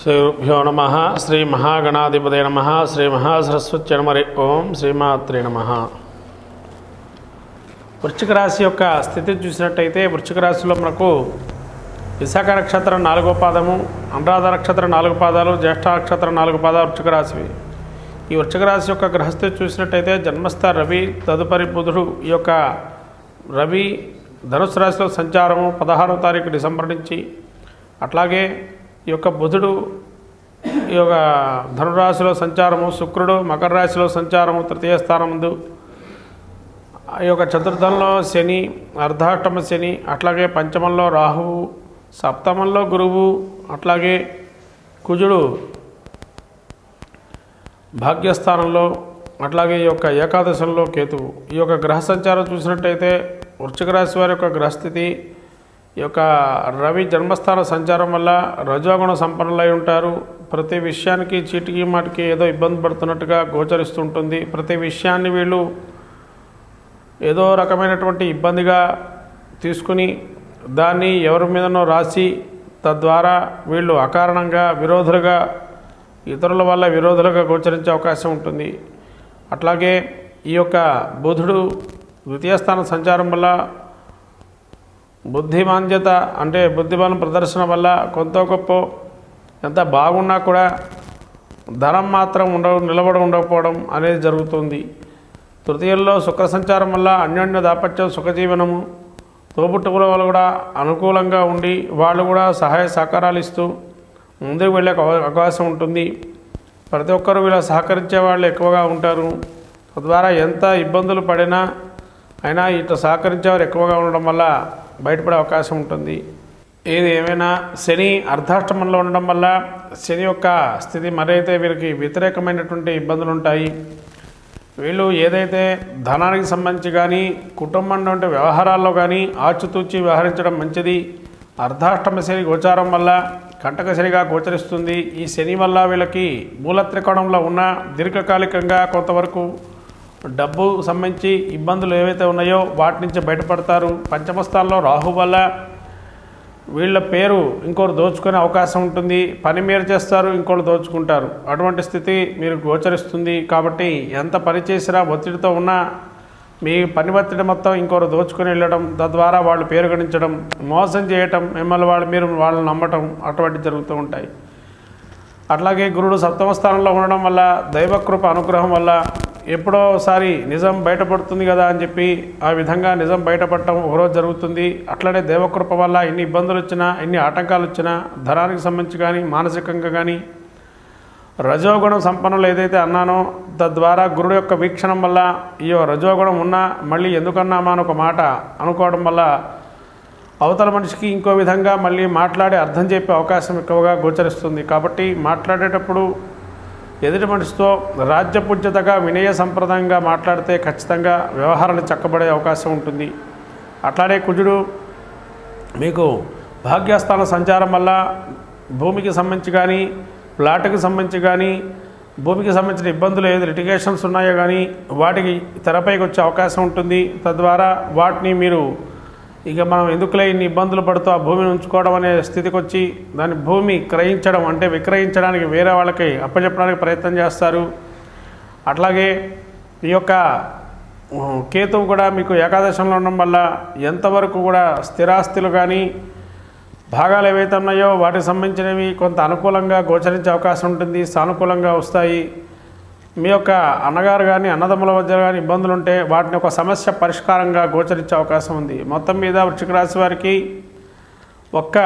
శ్రీభ్యో నమ శ్రీ మహాగణాధిపతి నమ శ్రీ మహాసరస్వతి నమరి ఓం శ్రీమాత్రి నమ వృశ్చిక రాశి యొక్క స్థితి చూసినట్టయితే వృశ్చిక రాశిలో మనకు విశాఖ నక్షత్రం నాలుగో పాదము అనురాధ నక్షత్రం నాలుగు పాదాలు జ్యేష్ఠ నక్షత్రం నాలుగు పాదాలు వృశ్చిక రాశివి. ఈ వృశ్చిక రాశి యొక్క గ్రహస్థితి చూసినట్టయితే జన్మస్థ రవి తదుపరి బుధుడు ఈ యొక్క రవి ధనుసు రాశిలో సంచారము పదహారవ తారీఖు డిసెంబర్ నుంచి అట్లాగే ఈ యొక్క బుధుడు ఈ యొక్క ధనురాశిలో సంచారము శుక్రుడు మకర రాశిలో సంచారము తృతీయ స్థానం ముందు ఈ యొక్క చతుర్థంలో శని అర్ధాష్టమ శని అట్లాగే పంచమంలో రాహువు సప్తమంలో గురువు అట్లాగే కుజుడు భాగ్యస్థానంలో అట్లాగే ఈ యొక్క ఏకాదశంలో కేతువు. ఈ యొక్క గ్రహ సంచారం చూసినట్టయితే వృశ్చిక రాశి వారి యొక్క గ్రహస్థితి ఈ యొక్క రవి జన్మస్థాన సంచారం వల్ల రజోగుణ సంపన్నులై ఉంటారు. ప్రతి విషయానికి చీటికి మాటికి ఏదో ఇబ్బంది పడుతున్నట్టుగా గోచరిస్తుంటుంది. ప్రతి విషయాన్ని వీళ్ళు ఏదో రకమైనటువంటి ఇబ్బందిగా తీసుకుని దాన్ని ఎవరి మీదనో రాసి తద్వారా వీళ్ళు అకారణంగా విరోధులుగా ఇతరుల వల్ల విరోధులుగా గోచరించే అవకాశం ఉంటుంది. అట్లాగే ఈ యొక్క బుధుడు ద్వితీయ స్థాన సంచారం వల్ల బుద్ధిమాంద్యత అంటే బుద్ధిబలం ప్రదర్శన వల్ల కొంత గొప్ప ఎంత బాగున్నా కూడా ధనం మాత్రం ఉండ నిలబడి ఉండకపోవడం అనేది జరుగుతుంది. తృతీయంలో శుక్ర సంచారం వల్ల అన్యోన్య దాపత్యం సుఖజీవనము తోబుట్టుకుల వాళ్ళు కూడా అనుకూలంగా ఉండి వాళ్ళు కూడా సహాయ సహకారాలు ఇస్తూ ముందుకు వెళ్ళే అవ- అవకాశం ఉంటుంది. ప్రతి ఒక్కరు వీళ్ళ సహకరించే వాళ్ళు ఎక్కువగా ఉంటారు. తద్వారా ఎంత ఇబ్బందులు పడినా అయినా ఇట్లా సహకరించేవారు ఎక్కువగా ఉండడం వల్ల బయటపడే అవకాశం ఉంటుంది. ఏది ఏమైనా శని అర్ధాష్టమంలో ఉండడం వల్ల శని యొక్క స్థితి మరైతే వీరికి వ్యతిరేకమైనటువంటి ఇబ్బందులు ఉంటాయి. వీళ్ళు ఏదైతే ధనానికి సంబంధించి కానీ కుటుంబంలో ఉండే వ్యవహారాల్లో కానీ ఆచితూచి వ్యవహరించడం మంచిది. అర్ధాష్టమ శని గోచారం వల్ల కంటక శనిగా గోచరిస్తుంది. ఈ శని వల్ల వీళ్ళకి మూలత్రికోణంలో ఉన్న దీర్ఘకాలికంగా కొంతవరకు డబ్బు సంబంధించి ఇబ్బందులు ఏవైతే ఉన్నాయో వాటి నుంచి బయటపడతారు. పంచమ స్థానంలో రాహు వల్ల వీళ్ళ పేరు ఇంకోరు దోచుకునే అవకాశం ఉంటుంది. పని మీరు చేస్తారు ఇంకోరు దోచుకుంటారు. అటువంటి స్థితి మీరు గోచరిస్తుంది కాబట్టి ఎంత పని చేసినా ఒత్తిడితో ఉన్నా మీ పని ఒత్తిడి మొత్తం ఇంకోరు దోచుకొని వెళ్ళడం తద్వారా వాళ్ళు పేరు గణించడం మోసం చేయటం మిమ్మల్ని వాళ్ళు మీరు వాళ్ళని నమ్మటం అటువంటి జరుగుతూ ఉంటాయి. అట్లాగే గురుడు సప్తమ స్థానంలో ఉండడం వల్ల దైవకృప అనుగ్రహం వల్ల ఎప్పుడో ఒకసారి నిజం బయటపడుతుంది కదా అని చెప్పి ఆ విధంగా నిజం బయటపడటం ఒకరోజు జరుగుతుంది. అట్లనే దేవకృప వల్ల ఎన్ని ఇబ్బందులు వచ్చినా ఎన్ని ఆటంకాలు వచ్చినా ధనానికి సంబంధించి కానీ మానసికంగా కానీ రజోగుణం సంపన్నులు ఏదైతే అన్నానో తద్వారా గురుడు యొక్క వీక్షణం వల్ల ఈ రజోగుణం ఉన్నా మళ్ళీ ఎందుకన్నామా అని ఒక మాట అనుకోవడం వల్ల అవతల మనిషికి ఇంకో విధంగా మళ్ళీ మాట్లాడి అర్థం చెప్పే అవకాశం ఎక్కువగా గోచరిస్తుంది. కాబట్టి మాట్లాడేటప్పుడు ఎదుటి మనిషితో రాజ్యపూజ్యతగా వినయ సంప్రదాయంగా మాట్లాడితే ఖచ్చితంగా వ్యవహారాలు చక్కబడే అవకాశం ఉంటుంది. అట్లానే కుజుడు మీకు భాగ్యస్థాన సంచారం వల్ల భూమికి సంబంధించి కానీ ప్లాట్కి సంబంధించి కానీ భూమికి సంబంధించిన ఇబ్బందులు ఏది లిటిగేషన్స్ ఉన్నాయో కానీ వాటికి తెరపైకి వచ్చే అవకాశం ఉంటుంది. తద్వారా వాటిని మీరు ఇక మనం ఎందుకులే ఇన్ని ఇబ్బందులు పడుతూ ఆ భూమిని ఉంచుకోవడం అనే స్థితికి వచ్చి దాని భూమి క్రయించడం అంటే విక్రయించడానికి వేరే వాళ్ళకి అప్పచెప్పడానికి ప్రయత్నం చేస్తారు. అట్లాగే ఈ యొక్క కేతువు కూడా మీకు ఏకాదశంలో ఉండడం వల్ల ఎంతవరకు కూడా స్థిరాస్తులు కానీ భాగాలు ఏవైతే ఉన్నాయో వాటికి సంబంధించినవి కొంత అనుకూలంగా గోచరించే అవకాశం ఉంటుంది సానుకూలంగా వస్తాయి. మీ యొక్క అన్నగారు కానీ అన్నదమ్ముల మధ్య కానీ ఇబ్బందులు ఉంటే వాటిని ఒక సమస్య పరిష్కారంగా గోచరించే అవకాశం ఉంది. మొత్తం మీద వృశ్చిక రాశి వారికి ఒక్క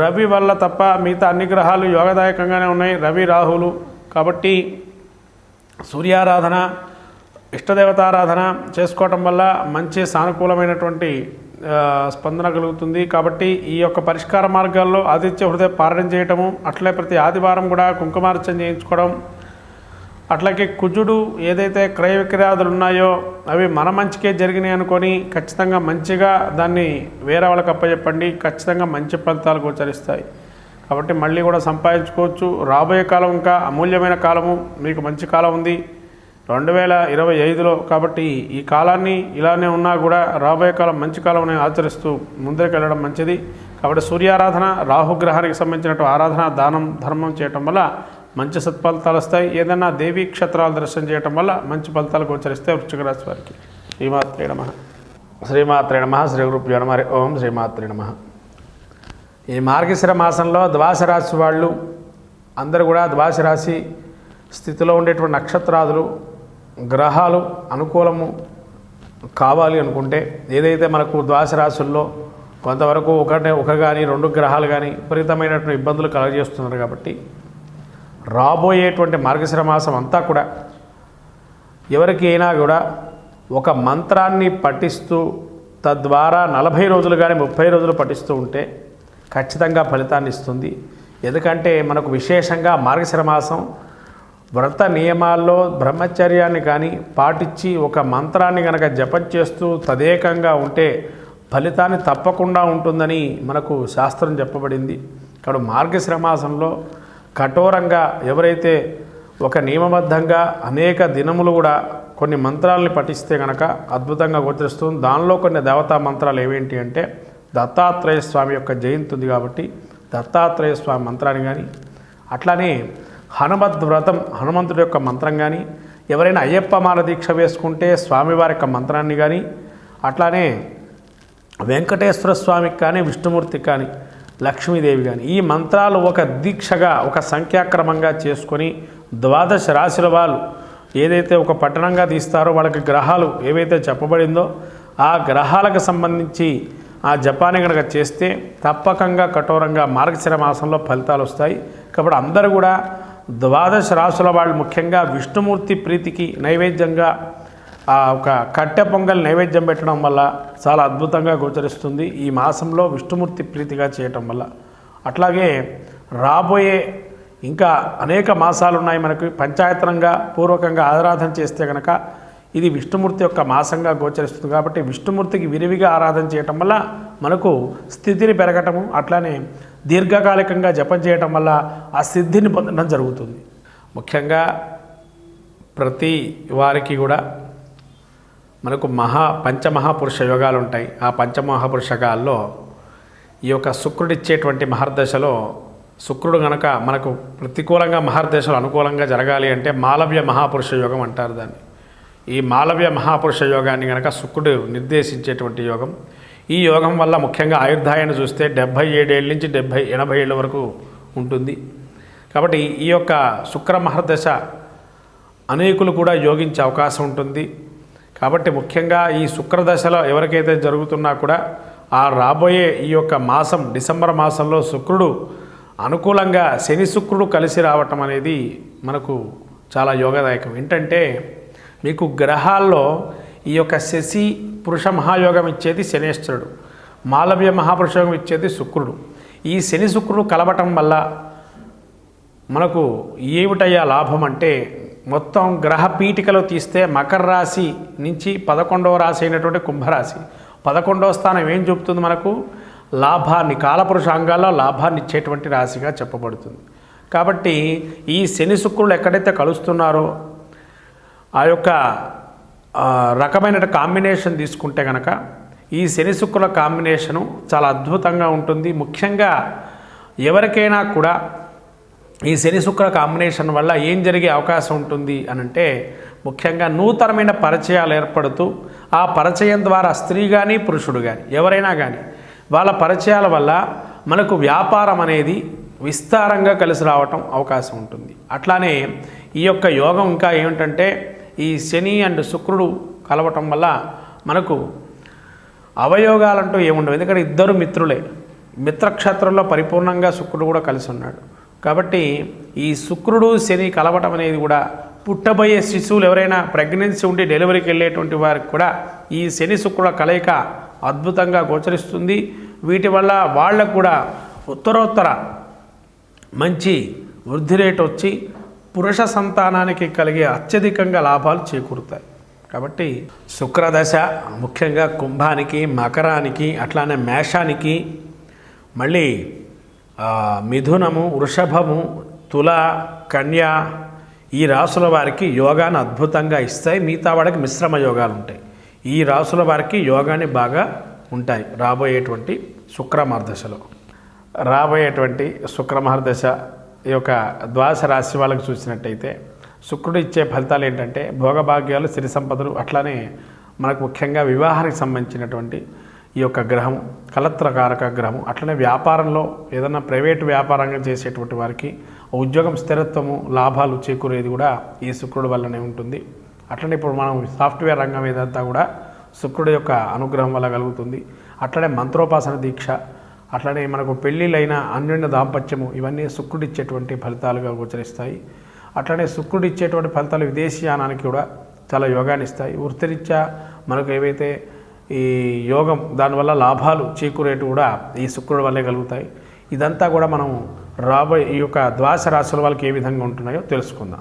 రవి వల్ల తప్ప మిగతా అన్ని గ్రహాలు యోగదాయకంగానే ఉన్నాయి. రవి రాహులు కాబట్టి సూర్యారాధన ఇష్టదేవతారాధన చేసుకోవటం వల్ల మంచి సానుకూలమైనటువంటి స్పందన కలుగుతుంది. కాబట్టి ఈ యొక్క పరిష్కార మార్గాల్లో ఆదిత్య హృదయ పారణం చేయటము అట్లే ప్రతి ఆదివారం కూడా కుంకుమార్చన చేయించుకోవడం అట్లాగే కుజుడు ఏదైతే క్రయ విక్రయాదులు ఉన్నాయో అవి మన మంచికే జరిగినాయి అనుకొని ఖచ్చితంగా మంచిగా దాన్ని వేరే వాళ్ళకి అప్పచెప్పండి ఖచ్చితంగా మంచి ఫలితాలు గోచరిస్తాయి కాబట్టి మళ్ళీ కూడా సంపాదించుకోవచ్చు. రాబోయే కాలం ఇంకా అమూల్యమైన కాలము మీకు మంచి కాలం ఉంది. రెండు వేల ఇరవై ఐదులో కాబట్టి ఈ కాలాన్ని ఇలానే ఉన్నా కూడా రాబోయే కాలం మంచి కాలం ఆచరిస్తూ ముందరికి వెళ్ళడం మంచిది. కాబట్టి సూర్యారాధన రాహుగ్రహానికి సంబంధించినట్టు ఆరాధన దానం ధర్మం చేయటం వల్ల మంచి సత్ఫలితాలు వస్తాయి. ఏదైనా దేవీ క్షేత్రాలు దర్శనం చేయటం వల్ల మంచి ఫలితాలు గోచరిస్తే వృశ్చిక రాశి వారికి. శ్రీమాత్రే నమ. శ్రీమాత్రే నమ. శ్రీ గురుభ్యో నమ. ఓం శ్రీమాత్రే నమ. ఈ మార్గశిర మాసంలో ద్వాస రాశి వాళ్ళు అందరూ కూడా ద్వాస రాశి స్థితిలో ఉండేటువంటి నక్షత్రాదులు గ్రహాలు అనుకూలము కావాలి అనుకుంటే ఏదైతే మనకు ద్వాస రాశుల్లో కొంతవరకు ఒకటే ఒక కానీ రెండు గ్రహాలు కానీ విపరీతమైనటువంటి ఇబ్బందులు కలగజేస్తున్నారు కాబట్టి రాబోయేటువంటి మార్గశిర మాసం అంతా కూడా ఎవరికైనా కూడా ఒక మంత్రాన్ని పఠిస్తూ తద్వారా నలభై రోజులు కానీ ముప్పై రోజులు పఠిస్తూ ఉంటే ఖచ్చితంగా ఫలితాన్ని ఇస్తుంది. ఎందుకంటే మనకు విశేషంగా మార్గశిర మాసం వ్రత నియమాల్లో బ్రహ్మచర్యాన్ని కానీ పాటించి ఒక మంత్రాన్ని కనుక జపం చేస్తూ తదేకంగా ఉంటే ఫలితాన్ని తప్పకుండా ఉంటుందని మనకు శాస్త్రం చెప్పబడింది. ఇక్కడ మార్గశ్రమాసంలో కఠోరంగా ఎవరైతే ఒక నియమబద్ధంగా అనేక దినములు కూడా కొన్ని మంత్రాలని పఠిస్తే కనుక అద్భుతంగా గోచరిస్తుంది. దానిలో కొన్ని దేవతా మంత్రాలు ఏవేంటి అంటే దత్తాత్రేయ స్వామి యొక్క జయంతి ఉంది కాబట్టి దత్తాత్రేయ స్వామి మంత్రాన్ని కానీ అట్లానే హనుమద్ వ్రతం హనుమంతుడి యొక్క మంత్రం కానీ ఎవరైనా అయ్యప్ప మాల దీక్ష వేసుకుంటే స్వామివారి యొక్క మంత్రాన్ని కానీ అట్లానే వెంకటేశ్వర స్వామికి కానీ విష్ణుమూర్తికి కానీ లక్ష్మీదేవి కానీ ఈ మంత్రాలు ఒక దీక్షగా ఒక సంఖ్యాక్రమంగా చేసుకొని ద్వాదశ రాశుల వాళ్ళు ఏదైతే ఒక పట్టణంగా తీస్తారో వాళ్ళకి గ్రహాలు ఏవైతే చెప్పబడిందో ఆ గ్రహాలకు సంబంధించి ఆ జపాన్ని కనుక చేస్తే తప్పకంగా కఠోరంగా మార్గశిర మాసంలో ఫలితాలు వస్తాయి. కాబట్టి అందరూ కూడా ద్వాదశ రాశుల వాళ్ళు ముఖ్యంగా విష్ణుమూర్తి ప్రీతికి నైవేద్యంగా ఆ ఒక కట్టె పొంగల్ నైవేద్యం పెట్టడం వల్ల చాలా అద్భుతంగా గోచరిస్తుంది. ఈ మాసంలో విష్ణుమూర్తి ప్రీతిగా చేయటం వల్ల. అట్లాగే రాబోయే ఇంకా అనేక మాసాలు ఉన్నాయి మనకు. పంచాయతనంగా పూర్వకంగా ఆరాధన చేస్తే కనుక ఇది విష్ణుమూర్తి యొక్క మాసంగా గోచరిస్తుంది. కాబట్టి విష్ణుమూర్తికి విరివిగా ఆరాధన చేయటం వల్ల మనకు స్థితిని పెరగటము అట్లానే దీర్ఘకాలికంగా జపం చేయటం వల్ల ఆ సిద్ధిని పొందడం జరుగుతుంది. ముఖ్యంగా ప్రతి వారికి కూడా మనకు మహా పంచమహాపురుష యోగాలు ఉంటాయి. ఆ పంచమహాపురుషకాల్లో ఈ యొక్క శుక్రుడిచ్చేటువంటి మహర్దశలో శుక్రుడు గనక మనకు ప్రతికూలంగా మహర్దశలు అనుకూలంగా జరగాలి అంటే మాలవ్య మహాపురుష యోగం అంటారు దాన్ని. ఈ మాలవ్య మహాపురుష యోగాన్ని గనక శుక్రుడు నిర్దేశించేటువంటి యోగం. ఈ యోగం వల్ల ముఖ్యంగా ఆయుర్దాయాన్ని చూస్తే డెబ్భై ఏడేళ్ళ నుంచి డెబ్భై ఎనభై ఏళ్ళ వరకు ఉంటుంది. కాబట్టి ఈ యొక్క శుక్ర మహర్దశ అనేకులు కూడా యోగించే అవకాశం ఉంటుంది. కాబట్టి ముఖ్యంగా ఈ శుక్రదశలో ఎవరికైతే జరుగుతున్నా కూడా ఆ రాబోయే ఈ యొక్క మాసం డిసెంబర్ మాసంలో శుక్రుడు అనుకూలంగా శని శుక్రుడు కలిసి రావటం అనేది మనకు చాలా యోగదాయకం. ఏంటంటే మీకు గ్రహాల్లో ఈ యొక్క శశి పురుష మహాయోగం ఇచ్చేది శనేశ్వరుడు మాలవ్య మహాపురుషయోగం ఇచ్చేది శుక్రుడు. ఈ శని శుక్రుడు కలవటం వల్ల మనకు ఏమిటయ్యా లాభం అంటే మొత్తం గ్రహ పీఠికలో తీస్తే మకర రాశి నుంచి పదకొండవ రాశి అయినటువంటి కుంభరాశి. పదకొండవ స్థానం ఏం చూపుతుంది మనకు? లాభాన్ని కాలపురుషాంగాల్లో లాభాన్ని ఇచ్చేటువంటి రాశిగా చెప్పబడుతుంది. కాబట్టి ఈ శని శుక్రులు ఎక్కడైతే కలుస్తున్నారో ఆ యొక్క రకమైన కాంబినేషన్ తీసుకుంటే కనుక ఈ శని శుక్రుల కాంబినేషను చాలా అద్భుతంగా ఉంటుంది. ముఖ్యంగా ఎవరికైనా కూడా ఈ శని శుక్ర కాంబినేషన్ వల్ల ఏం జరిగే అవకాశం ఉంటుంది అని అంటే ముఖ్యంగా నూతనమైన పరిచయాలు ఏర్పడుతూ ఆ పరిచయం ద్వారా స్త్రీ కానీ పురుషుడు కానీ ఎవరైనా కానీ వాళ్ళ పరిచయాల వల్ల మనకు వ్యాపారం అనేది విస్తారంగా కలిసి రావటం అవకాశం ఉంటుంది. అట్లానే ఈ యొక్క యోగం ఇంకా ఏమిటంటే ఈ శని అండ్ శుక్రుడు కలవటం వల్ల మనకు అవయోగాలంటూ ఏముండవు. ఎందుకంటే ఇద్దరు మిత్రులే. మిత్రక్షేత్రంలో పరిపూర్ణంగా శుక్రుడు కూడా కలిసి ఉన్నాడు. కాబట్టి ఈ శుక్రుడు శని కలవటం అనేది కూడా పుట్టబోయే శిశువులు ఎవరైనా ప్రెగ్నెన్సీ ఉండి డెలివరీకి వెళ్ళేటువంటి వారికి కూడా ఈ శని శుక్రుల కలయిక అద్భుతంగా గోచరిస్తుంది. వీటి వల్ల వాళ్ళకు కూడా ఉత్తరోత్తర మంచి వృద్ధి రేటు వచ్చి పురుష సంతానానికి కలిగే అత్యధికంగా లాభాలు చేకూరుతాయి. కాబట్టి శుక్రదశ ముఖ్యంగా కుంభానికి మకరానికి అట్లానే మేషానికి మళ్ళీ మిథునము వృషభము తుల కన్య ఈ రాసుల వారికి యోగాన్ని అద్భుతంగా ఇస్తాయి. మిగతా వాడికి మిశ్రమ యోగాలు ఉంటాయి. ఈ రాసుల వారికి యోగాన్ని బాగా ఉంటాయి. రాబోయేటువంటి శుక్రమార్దశలో రాబోయేటువంటి శుక్రమహర్దశ ఈ యొక్క ద్వాదశ రాశి వాళ్ళకి చూసినట్టయితే శుక్రుడు ఇచ్చే ఫలితాలు ఏంటంటే భోగభాగ్యాలు సిరి సంపదలు అట్లానే మనకు ముఖ్యంగా వివాహానికి సంబంధించినటువంటి ఈ యొక్క గ్రహం కలత్రకారక గ్రహం అట్లనే వ్యాపారంలో ఏదైనా ప్రైవేటు వ్యాపారంగా చేసేటువంటి వారికి ఉద్యోగం స్థిరత్వము లాభాలు చేకూరేది కూడా ఈ శుక్రుడు వల్లనే ఉంటుంది. అట్లనే ఇప్పుడు మనం సాఫ్ట్వేర్ రంగం ఏదంతా కూడా శుక్రుడు యొక్క అనుగ్రహం వల్ల కలుగుతుంది. అట్లనే మంత్రోపాసన దీక్ష అట్లనే మనకు పెళ్ళిళ్ళైన అన్యోన్య దాంపత్యము ఇవన్నీ శుక్రుడు ఇచ్చేటువంటి ఫలితాలుగా గోచరిస్తాయి. అట్లనే శుక్రుడు ఇచ్చేటువంటి ఫలితాలు విదేశీయానానికి కూడా చాలా యోగాన్ని ఇస్తాయి. వృత్తిరీత్యా మనకు ఏవైతే ఈ యోగం దానివల్ల లాభాలు చేకూరేటు కూడా ఈ శుక్రుడి వల్లే కలుగుతాయి. ఇదంతా కూడా మనం రాబోయే ఈ యొక్క ద్వాస రాశుల వాళ్ళకి ఏ విధంగా ఉంటున్నాయో తెలుసుకుందాం.